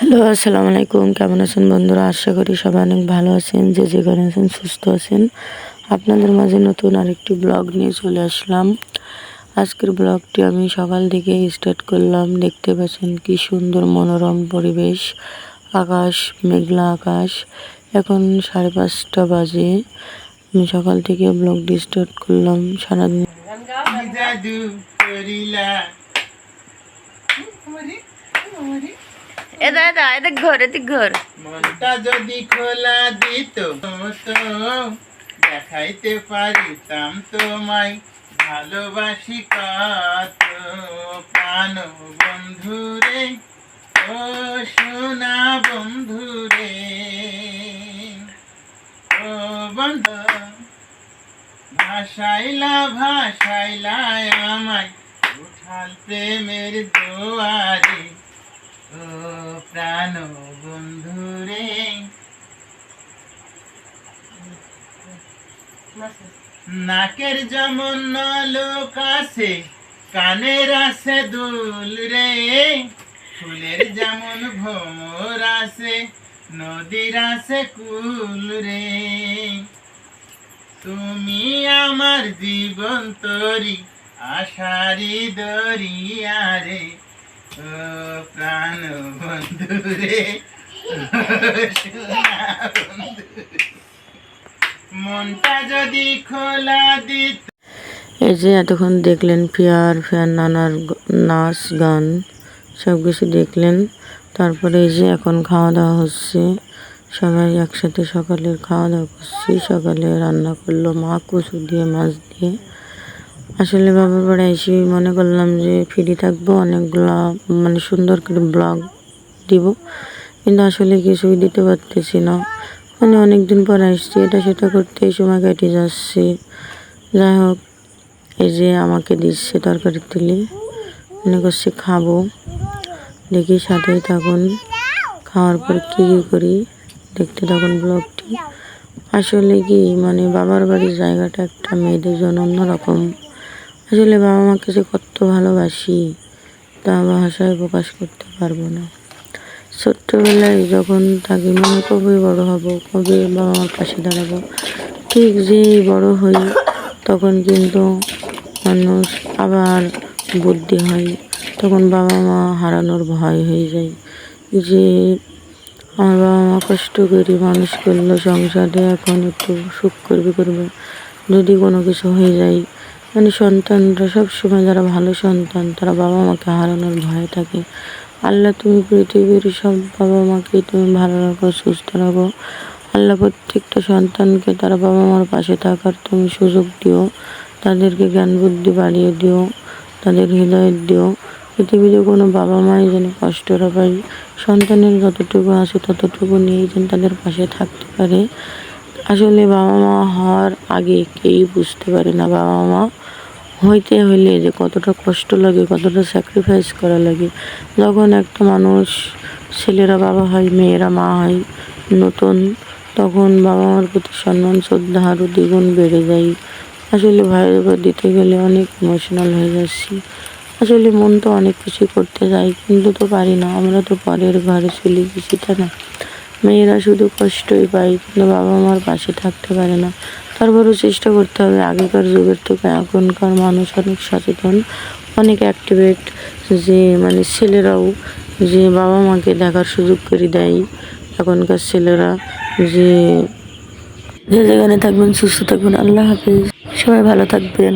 Hello আসসালামু আলাইকুম। কেমন আছেন বন্ধুরা? আশা করি সবাই অনেক ভালো আছেন যে যেখানে আছেন সুস্থ আছেন। আপনাদের মাঝে নতুন আরেকটি ব্লগ নিয়ে চলে আসলাম। আজকের ব্লগটি আমি সকাল থেকে স্টার্ট করলাম। দেখতে পাচ্ছেন কি সুন্দর মনোরম পরিবেশ। আকাশ মেঘলা আকাশ। এখন সাড়ে পাঁচটা বাজে। আমি সকাল থেকে ব্লগটি স্টার্ট করলাম। সারাদিন করিলা? এদা এদা এদা ঘর এদিক ঘর। মনটা যদি খোলা দিত তো দেখাইতে পারিতাম তোমায়, ভালোবাসি কত প্রাণ বন্ধুরে, ও সোনা বন্ধুরে। ও বন্ধু, ভাসাইলা ভাসাইলা আমায়, উঠাল প্রেমের দুয়ারে। ও প্রাণ বন্ধুরে নাকের যেমন নলক আছে, কানের আছে দুল রে। ফুলের যেমন ভ্রমর আছে, নদীর আছে কুল রে। তুমি আমার জীবন তরি আশারি দরিয়ারে ও প্রাণ মনটা যদি খোলা দিত এই যে এতক্ষণ দেখলেন ফিয়ার ফিয়ার, নানার নাচ, গান, সব কিছু দেখলেন। তারপরে এই যে এখন খাওয়া দাওয়া হচ্ছে। সবাই একসাথে সকালের খাওয়া দাওয়া করছি। সকালে রান্না করল মা কচু দিয়ে, মাছ দিয়ে। আসলে বাবার বাড়ি এসে মনে করলাম যে ফ্রি থাকব, অনেকগুলো মানে সুন্দর করে ব্লগ দিব। কিন্তু আসলে কিছুই দিতে পারতেছি না। মানে অনেক দিন পর আসছি, এটা সেটা করতে এই সময় কেটে যাচ্ছে। যাই হোক, এই যে আমাকে দিচ্ছে তরকারি তুলে, মনে করছি খাব। দেখি সাথেই থাকুন, খাওয়ার পর কী কী করি, দেখতে থাকুন ব্লগটি আসলে কি মানে বাবার বাড়ির জায়গাটা একটা মেয়েদের জন্য অন্যরকম। আসলে বাবা মাকে যে কত ভালোবাসি, তা ভাষায় প্রকাশ করতে পারব না। ছোট্টবেলায় যখন থাকি মনে কবে বড় হব, কবে বাবা মার পাশে দাঁড়াবো, ঠিক যেই বড় হই, তখন কিন্তু মানুষ আবার বুদ্ধি হয়, তখন বাবা মা হারানোর ভয় হয়ে যায়। যে আমার বাবা মা কষ্ট করে মানুষ করল, সংসারে এখন একটু সুখ করবে করবে, যদি কোনো কিছু হয়ে যায় মানে সন্তানরা সবসময় যারা ভালো সন্তান, তারা বাবা মাকে হারানোর ভয় থাকে। আল্লাহ, তুমি পৃথিবীর সব বাবা মাকে তুমি ভালো রাখো, সুস্থ রাখো। আল্লাহ, প্রত্যেকটা সন্তানকে তারা বাবা মার পাশে থাকার তুমি সুযোগ দিও। তাদেরকে জ্ঞান বুদ্ধি বাড়িয়ে দিও, তাদের হৃদয় দিও। পৃথিবীতে কোনো বাবা মাই যেন কষ্ট না পায়, সন্তানের যতটুকু আছে ততটুকু নিয়েই যেন তাদের পাশে থাকতে পারে। আসলে বাবা মা হওয়ার আগে কেউই বুঝতে পারে না বাবা মা হইতে হইলে যে কতটা কষ্ট লাগে, কতটা স্যাক্রিফাইস করা লাগে। যখন একটা মানুষ ছেলেরা বাবা হয়, মেয়েরা মা হয় নতুন, তখন বাবা মার প্রতি সম্মান, শ্রদ্ধা আরও দ্বিগুণ বেড়ে যায়। আসলে ভাইয়ের উপর দিতে গেলে অনেক ইমোশনাল হয়ে যাচ্ছি। আসলে মন তো অনেক কিছু করতে যায় কিন্তু তো পারি না। আমরা তো পরের ঘরে চলে গেছি, তাই না? মেয়েরা শুধু কষ্টই পায়, কিন্তু বাবা মার পাশে থাকতে পারে না। তারপরও চেষ্টা করতে হবে। আগেকার যুগের থেকে এখনকার মানুষ অনেক সচেতন, অনেক অ্যাক্টিভেট যে মানে ছেলেরাও যে বাবা মাকে দেখার সুযোগ করে দেয়। এখনকার ছেলেরা যে যে যেখানে থাকবেন, সুস্থ থাকবেন। আল্লাহ হাফিজ। সবাই ভালো থাকবেন।